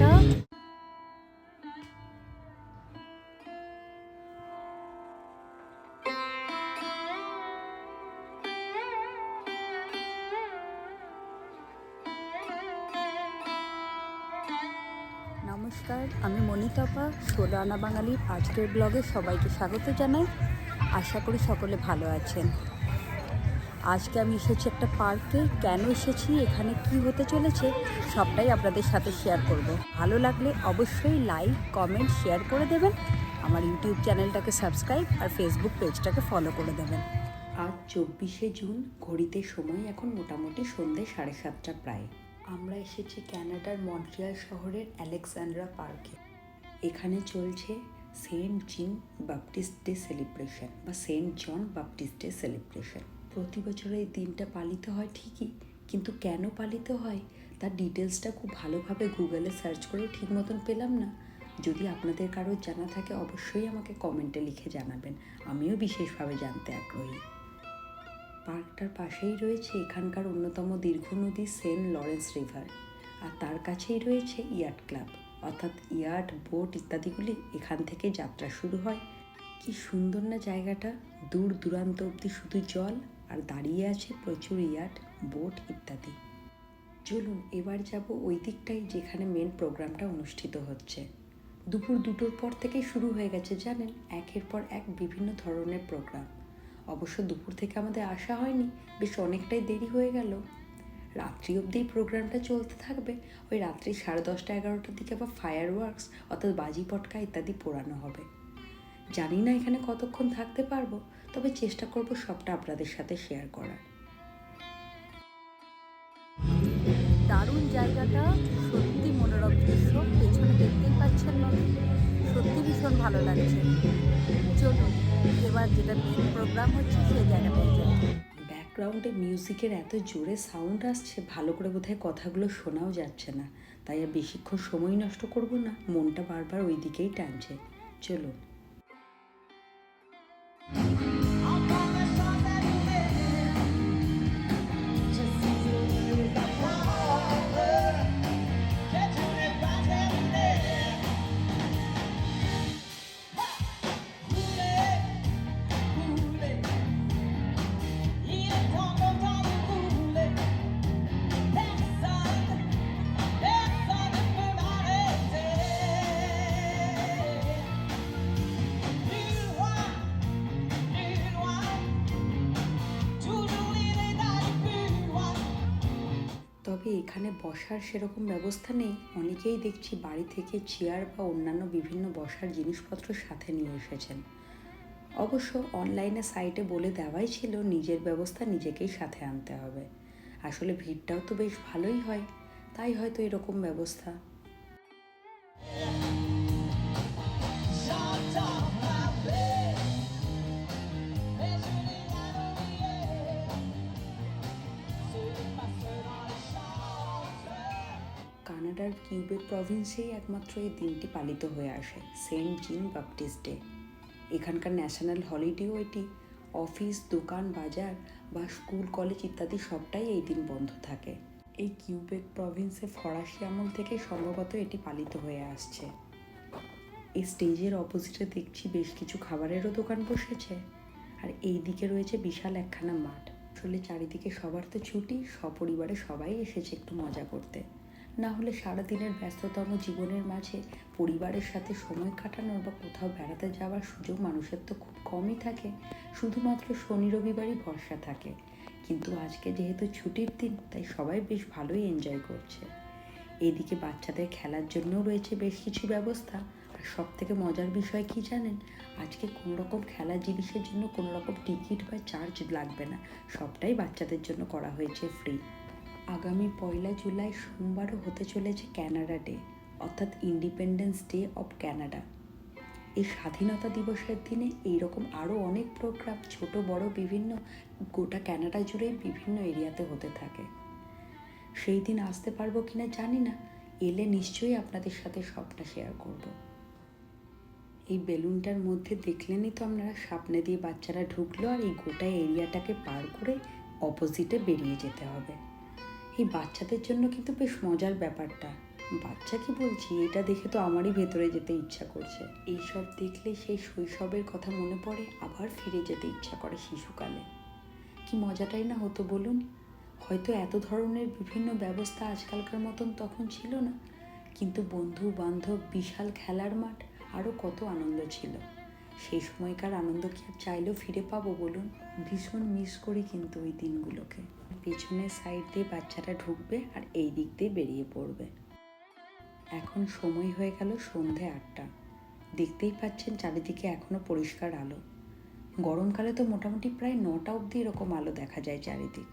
জায়গাটা নমস্কার, আমি মনিতাপা ষোলো আনা বাঙালির আজকের ব্লগে সবাইকে স্বাগত জানাই। আশা করি সকলে ভালো আছেন। আজকে আমি এসেছি একটা পার্কে। কেন এসেছি? এখানে কি হতে চলেছে? সবটাই আপনাদের সাথে শেয়ার করব। ভালো লাগলে অবশ্যই লাইক কমেন্ট শেয়ার করে দেবেন। আমার ইউটিউব চ্যানেলটাকে সাবস্ক্রাইব আর ফেসবুক পেজটাকে ফলো করে দেবেন। আজ চব্বিশে জুন, ঘড়িতে সময় এখন মোটামুটি সন্ধ্যে সাড়ে সাতটা প্রায়। আমরা এসেছি ক্যানাডার মন্ট্রিয়াল শহরের অ্যালেক্সান্ড্রা পার্কে। এখানে চলছে Saint Jean Baptiste day celebration বা Saint John Baptist day celebration. প্রতি বছর এই দিনটা পালিত হয় ঠিকই, কিন্তু কেন পালিত হয়? তার ডিটেলসটা খুব ভালোভাবে গুগলে সার্চ করে ঠিক মতন পেলাম না। যদি আপনাদের কারোর জানা থাকে, অবশ্যই আমাকে কমেন্টে লিখে জানাবেন। আমিও বিশেষভাবে জানতে আগ্রহী। পার্কটার পাশেই রয়েছে এখানকার অন্যতম দীর্ঘ নদী সেন্ট লরেন্স রিভার। আর তার কাছেই রয়েছে ইয়াট ক্লাব, অর্থাৎ ইয়াট বোট ইত্যাদিগুলি এখান থেকে যাত্রা শুরু হয়। কি সুন্দর না জায়গাটা! দূর দূরান্ত অবধি শুধু জল আর দাঁড়িয়ে আছে প্রচুর ইয়াট বোট ইত্যাদি। চলুন, এবার যাব ওই দিকটাই যেখানে মেন প্রোগ্রামটা অনুষ্ঠিত হচ্ছে। দুপুর দুটোর পর থেকেই শুরু হয়ে গেছে, জানেন? একের পর এক বিভিন্ন ধরনের প্রোগ্রাম অবশ্য দুপুর থেকে আমাদের আসা হয়নি, বেশ অনেকটাই দেরি হয়ে গেল। রাত্রি অবধি প্রোগ্রামটা চলতে থাকবে। ওই রাত্রি সাড়ে দশটা, এগারোটার দিকে আবার ফায়ার ওয়ার্কস অর্থাৎ বাজি পটকা ইত্যাদি পোড়ানো হবে। জানি না এখানে কতক্ষণ থাকতে পারব। তবে চেষ্টা করব সবটা আপনাদের সাথে শেয়ার করার। দারুণ জায়গাটা সত্যি মনোরম দৃশ্য পেছনে দেখতেই পাচ্ছেন নদী। সত্যি ভীষণ ভালো লাগছে। চলুন এবার যেটা মেন প্রোগ্রাম হচ্ছে সেই জায়গাটায় যাই। ব্যাকগ্রাউন্ডে মিউজিকের এত জোরে সাউন্ড আসছে ভালো করে বোধহয় কথাগুলো শোনাও যাচ্ছে না। তাই আর বেশিক্ষণ সময় নষ্ট করব না মনটা বারবার ওই দিকেই টানছে। চলুন। এখানে বসার সেরকম ব্যবস্থা নেই। অনেকেই দেখছি বাড়ি থেকে চেয়ার বা অন্যান্য বিভিন্ন বসার জিনিসপত্র সাথে নিয়ে এসেছেন। অবশ্য অনলাইনে সাইটে বলে দেওয়াই ছিল নিজের ব্যবস্থা নিজেকেই সাথে আনতে হবে। আসলে ভিড়টাও তো বেশ ভালোই হয়, তাই হয়তো এরকম ব্যবস্থা। কানাডার কিউবেক প্রভিন্সেই একমাত্র এই দিনটি পালিত হয়ে আসে, সেন্ট জিন বাপটিস্ট ডে। এখানকার ন্যাশনাল হলিডেও এটি অফিস, দোকান, বাজার বা স্কুল, কলেজ ইত্যাদি সবটাই এই দিন বন্ধ থাকে। এই কিউবেক প্রভিন্সে ফরাসি আমল থেকে সম্ভবত এটি পালিত হয়ে আসছে। এই স্টেজের অপোজিটে দেখছি বেশ কিছু খাবারেরও দোকান বসেছে, আর এই দিকে রয়েছে বিশাল একখানা মাঠ। আসলে চারিদিকে সবার তো ছুটি, সপরিবারে সবাই এসেছে একটু মজা করতে। না হলে সারাদিনের ব্যস্ততম জীবনের মাঝে পরিবারের সাথে সময় কাটানোর বা কোথাও বেড়াতে যাওয়ার সুযোগ মানুষের তো খুব কমই থাকে। শুধুমাত্র শনি, রবিবারই ভরসা থাকে। কিন্তু আজকে যেহেতু ছুটির দিন, তাই সবাই বেশ ভালোই এনজয় করছে। এদিকে বাচ্চাদের খেলার জন্যও রয়েছে বেশ কিছু ব্যবস্থা। আর সব থেকে মজার বিষয় কি জানেন? আজকে কোনো রকম খেলার জিনিসের জন্য কোনো রকম টিকিট বা চার্জ লাগবে না। সবটাই বাচ্চাদের জন্য করা হয়েছে ফ্রি আগামী পয়লা জুলাই সোমবারও হতে চলেছে ক্যানাডা ডে, অর্থাৎ ইন্ডিপেন্ডেন্স ডে অফ ক্যানাডা এই স্বাধীনতা দিবসের দিনে এইরকম আরও অনেক প্রোগ্রাম ছোট, বড়, বিভিন্ন গোটা ক্যানাডা জুড়ে বিভিন্ন এরিয়াতে হতে থাকে। সেই দিন আসতে পারব কিনা জানি না, এলে নিশ্চয়ই আপনাদের সাথে সবটা শেয়ার করব। এই বেলুনটার মধ্যে দেখলেনই তো আপনারা সামনে দিয়ে বাচ্চারা ঢুকলো আর এই গোটা এরিয়াটাকে পার করে অপোজিটে বেরিয়ে যেতে হবে। এই বাচ্চাদের জন্য কিন্তু বেশ মজার ব্যাপারটা। বাচ্চা কি বলছি? এটা দেখে তো আমারই ভেতরে যেতে ইচ্ছা করছে। এইসব দেখলে সেই শৈশবের কথা মনে পড়ে, আবার ফিরে যেতে ইচ্ছা করে শিশুকালে। কি মজাটাই না হতো বলুন? হয়তো এত ধরনের বিভিন্ন ব্যবস্থা আজকালকার মতন তখন ছিল না। কিন্তু বন্ধু বান্ধব বিশাল খেলার মাঠ আরও কত আনন্দ ছিল। সেই সময়কার আনন্দ কি আর চাইলেও ফিরে পাবো বলুন? ভীষণ মিস করি কিন্তু ওই দিনগুলোকে। পেছনের সাইড দিয়ে বাচ্চাটা ঢুকবে আর এই দিক দিয়ে বেরিয়ে পড়বে। এখন সময় হয়ে গেল সন্ধে আটটা। দেখতেই পাচ্ছেন চারিদিকে এখনও পরিষ্কার আলো। গরমকালে তো মোটামুটি প্রায় নটা অবধি এরকম আলো দেখা যায় চারিদিক।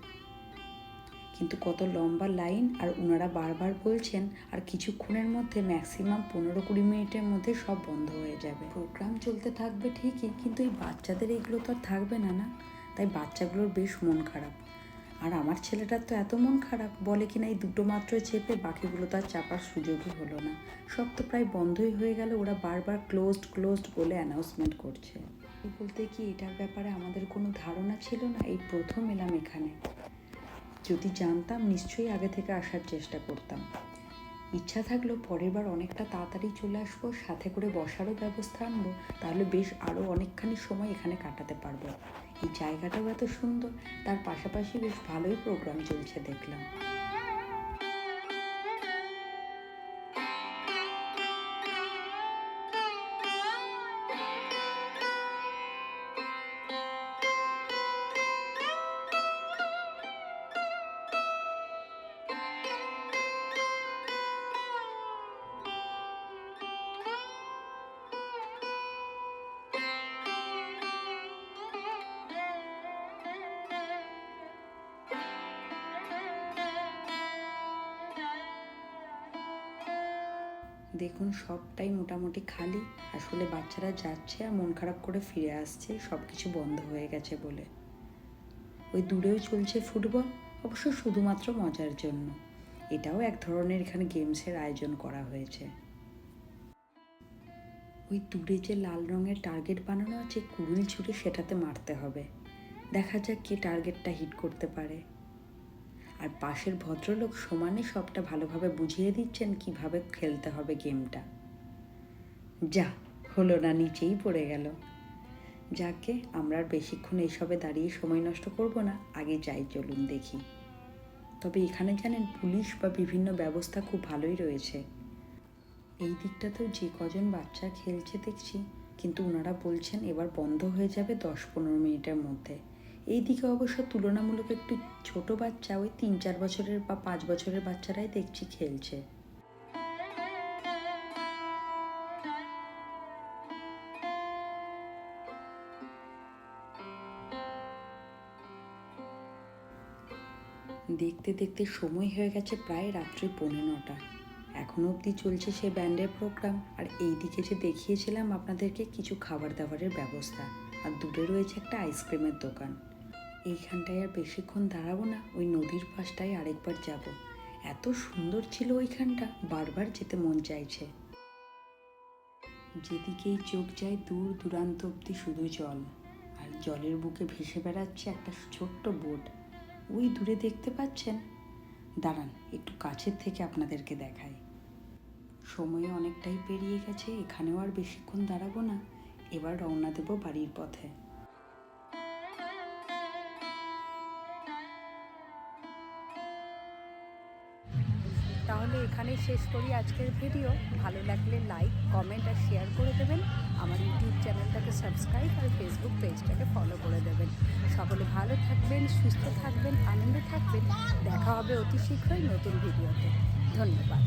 কিন্তু কত লম্বা লাইন আর ওনারা বারবার বলছেন, আর কিছুক্ষণের মধ্যে ম্যাক্সিমাম পনেরো কুড়ি মিনিটের মধ্যে সব বন্ধ হয়ে যাবে। প্রোগ্রাম চলতে থাকবে ঠিকই, কিন্তু এই বাচ্চাদের এগুলো তো আর থাকবে না না? তাই বাচ্চাগুলোর বেশ মন খারাপ। আর আমার ছেলেটার তো এত মন খারাপ, বলে কি না এই দুটো মাত্র চেপে বাকিগুলো তো আর চাপার সুযোগই হলো না। সব তো প্রায় বন্ধই হয়ে গেল, ওরা বারবার ক্লোজড ক্লোজড বলে অ্যানাউন্সমেন্ট করছে। বলতে কি, এটার ব্যাপারে আমাদের কোনো ধারণা ছিল না? এই প্রথম এলাম এখানে। যদি জানতাম, নিশ্চয়ই আগে থেকে আসার চেষ্টা করতাম। ইচ্ছা থাকল পরের বার অনেকটা তাড়াতাড়ি চলে আসব, সাথে করে বসারও ব্যবস্থা আনব, তাহলে বেশ আরও অনেকখানি সময় এখানে কাটাতে পারব। এই জায়গাটাও এত সুন্দর, তার পাশাপাশি বেশ ভালোই প্রোগ্রাম চলছে দেখলাম। দেখুন, সবটাই মোটামুটি খালি। আসলে বাচ্চারা যাচ্ছে আর মন খারাপ করে ফিরে আসছে সব কিছু বন্ধ হয়ে গেছে বলে। ওই দূরেও চলছে ফুটবল, অবশ্য শুধুমাত্র মজার জন্য। এটাও এক ধরনের এখানে গেমসের আয়োজন করা হয়েছে। ওই দূরে যে লাল রঙের টার্গেট বানানো আছে, কুড়ুল ছুটে সেটাতে মারতে হবে। দেখা যাক কে টার্গেটটা হিট করতে পারে। আর পাশের ভদ্রলোক সমানে সবটা ভালোভাবে বুঝিয়ে দিচ্ছেন কীভাবে খেলতে হবে গেমটা। যা, হলো না, নিচেই পড়ে গেল। যাকে, আমরা আর বেশিক্ষণ এইসবে দাঁড়িয়ে সময় নষ্ট করব না, আগে যাই চলুন দেখি। তবে এখানে জানেন, পুলিশ বা বিভিন্ন ব্যবস্থা খুব ভালোই রয়েছে। এই দিকটাতেও যে কজন বাচ্চা খেলছে দেখছি, কিন্তু ওনারা বলছেন এবার বন্ধ হয়ে যাবে দশ পনেরো মিনিটের মধ্যে। এই দিকে অবশ্য তুলনামূলক একটু ছোট বাচ্চা ওই তিন চার বছরের বা পাঁচ বছরের বাচ্চারাই দেখছি খেলছে। দেখতে দেখতে সময় হয়ে গেছে প্রায় রাত্রি পৌনে নটা। এখনও অবধি চলছে সে ব্যান্ডের প্রোগ্রাম, আর এই দিকে যে দেখিয়েছিলাম আপনাদেরকে কিছু খাবার দাবারের ব্যবস্থা। আর দূরে রয়েছে একটা আইসক্রিমের দোকান। এইখানটায় আর বেশিক্ষণ দাঁড়াবো না, ওই নদীর পাশটায় আরেকবার যাব। এত সুন্দর ছিল ওইখানটা, বারবার যেতে মন চাইছে। যেদিকেই চোখ যায় দূর দূরান্ত অব্দি শুধু জল, আর জলের বুকে ভেসে বেড়াচ্ছে একটা ছোট্ট বোট। ওই দূরে দেখতে পাচ্ছেন? দাঁড়ান, একটু কাছের থেকে আপনাদেরকে দেখাই। সময় অনেকটাই পেরিয়ে গেছে, এখানেও আর বেশিক্ষণ দাঁড়াবো না, এবার রওনা দেবো বাড়ির পথে। তাহলে এখানেই শেষ করি আজকের ভিডিও ভালো লাগলে লাইক কমেন্ট আর শেয়ার করে দেবেন। আমার ইউটিউব চ্যানেলটাকে সাবস্ক্রাইব আর ফেসবুক পেজটাকে ফলো করে দেবেন। সকলে ভালো থাকবেন, সুস্থ থাকবেন, আনন্দে থাকবেন। দেখা হবে অতি শীঘ্রই নতুন ভিডিওতে ধন্যবাদ।